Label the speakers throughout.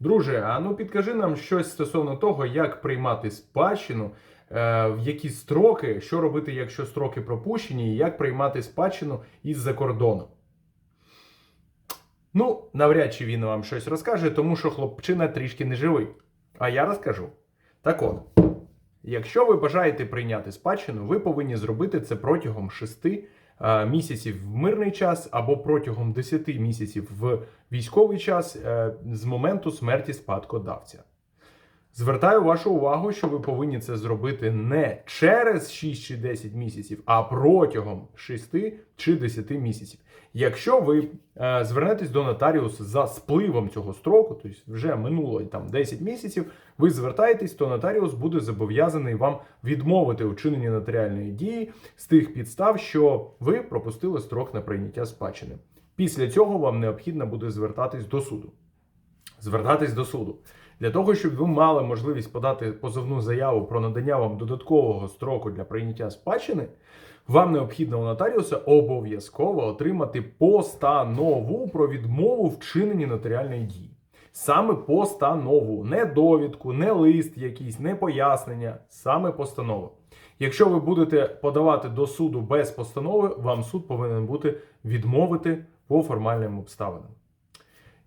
Speaker 1: Друже, а ну підкажи нам щось стосовно того, як приймати спадщину, е, в які строки, що робити, якщо строки пропущені, і як приймати спадщину із-за кордону. Ну, навряд чи він вам щось розкаже, тому що хлопчина трішки не живий. А я розкажу. Так от, якщо ви бажаєте прийняти спадщину, ви повинні зробити це протягом 6 е, місяців в мирний час або протягом 10 місяців в військовий час е, з моменту смерті спадкодавця. Звертаю вашу увагу, що ви повинні це зробити не через 6 чи 10 місяців, а протягом 6 чи 10 місяців. Якщо ви е, звернетесь до нотаріуса за спливом цього строку, тобто вже минуло там 10 місяців, ви звертаєтесь, то нотаріус буде зобов'язаний вам відмовити у нотаріальної дії з тих підстав, що ви пропустили строк на прийняття спадщини. Після цього вам необхідно буде звертатись до суду. Звертатись до суду. Для того, щоб ви мали можливість подати позовну заяву про надання вам додаткового строку для прийняття спадщини, вам необхідно у нотаріуса обов'язково отримати постанову про відмову в чиненні нотаріальної дії. Саме постанову, не довідку, не лист якийсь, не пояснення, саме постанову. Якщо ви будете подавати до суду без постанови, вам суд повинен бути відмовити по формальним обставинам.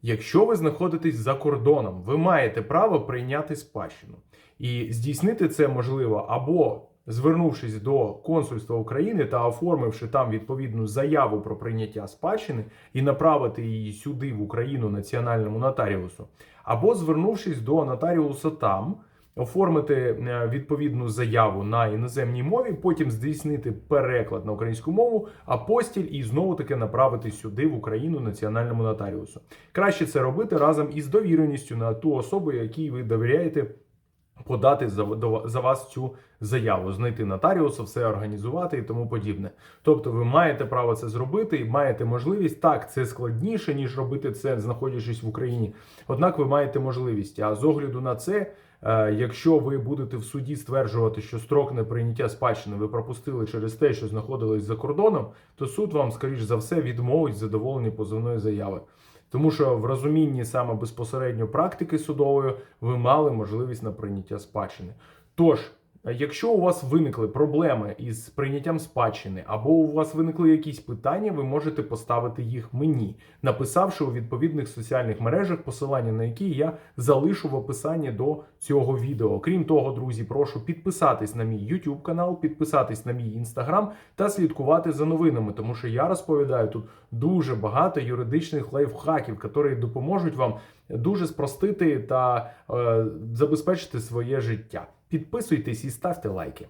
Speaker 1: Якщо ви знаходитесь за кордоном, ви маєте право прийняти спадщину. І здійснити це можливо або звернувшись до консульства України та оформивши там відповідну заяву про прийняття спадщини і направити її сюди, в Україну, національному нотаріусу, або звернувшись до нотаріуса там, оформити е, відповідну заяву на іноземній мові, потім здійснити переклад на українську мову, а постіль і знову таки направити сюди, в Україну, національному нотаріусу. Краще це робити разом із довіреністю на ту особу, якій ви довіряєте. Подати за, до- за вас цю заяву, знайти нотаріуса, все організувати і тому подібне. Тобто, ви маєте право це зробити і маєте можливість. Так, це складніше ніж робити це, знаходячись в Україні. Однак ви маєте можливість. А з огляду на це, е, якщо ви будете в суді стверджувати, що строк на прийняття спадщини ви пропустили через те, що знаходились за кордоном, то суд вам, скоріш за все, відмовить в задоволенні позовної заяви. Тому що в розумінні саме безпосередньо практики судової ви мали можливість на прийняття спадщини. Тож, якщо у вас виникли проблеми із прийняттям спадщини, або у вас виникли якісь питання, ви можете поставити їх мені, написавши у відповідних соціальних мережах, посилання на які я залишу в описанні до цього відео. Крім того, друзі, прошу підписатись на мій YouTube канал, підписатись на мій Instagram та слідкувати за новинами, тому що я розповідаю тут дуже багато юридичних лайфхаків, які допоможуть вам дуже спростити та е, забезпечити своє життя. Підписуйтесь і ставте лайки.